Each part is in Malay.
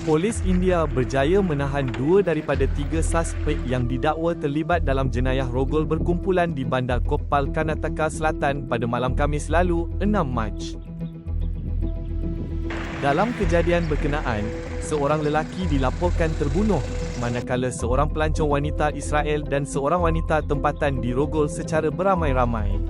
Polis India berjaya menahan dua daripada tiga suspek yang didakwa terlibat dalam jenayah rogol berkumpulan di bandar Koppal Karnataka Selatan pada malam Khamis lalu, 6 Mac. Dalam kejadian berkenaan, seorang lelaki dilaporkan terbunuh, manakala seorang pelancong wanita Israel dan seorang wanita tempatan dirogol secara beramai-ramai.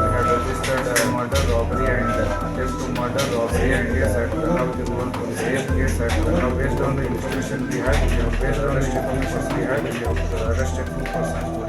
We have registered murder, robbery, and attempt to murder, robbery, and yes, at Based on the information we had, we have based on the information we had, we have arrested two persons.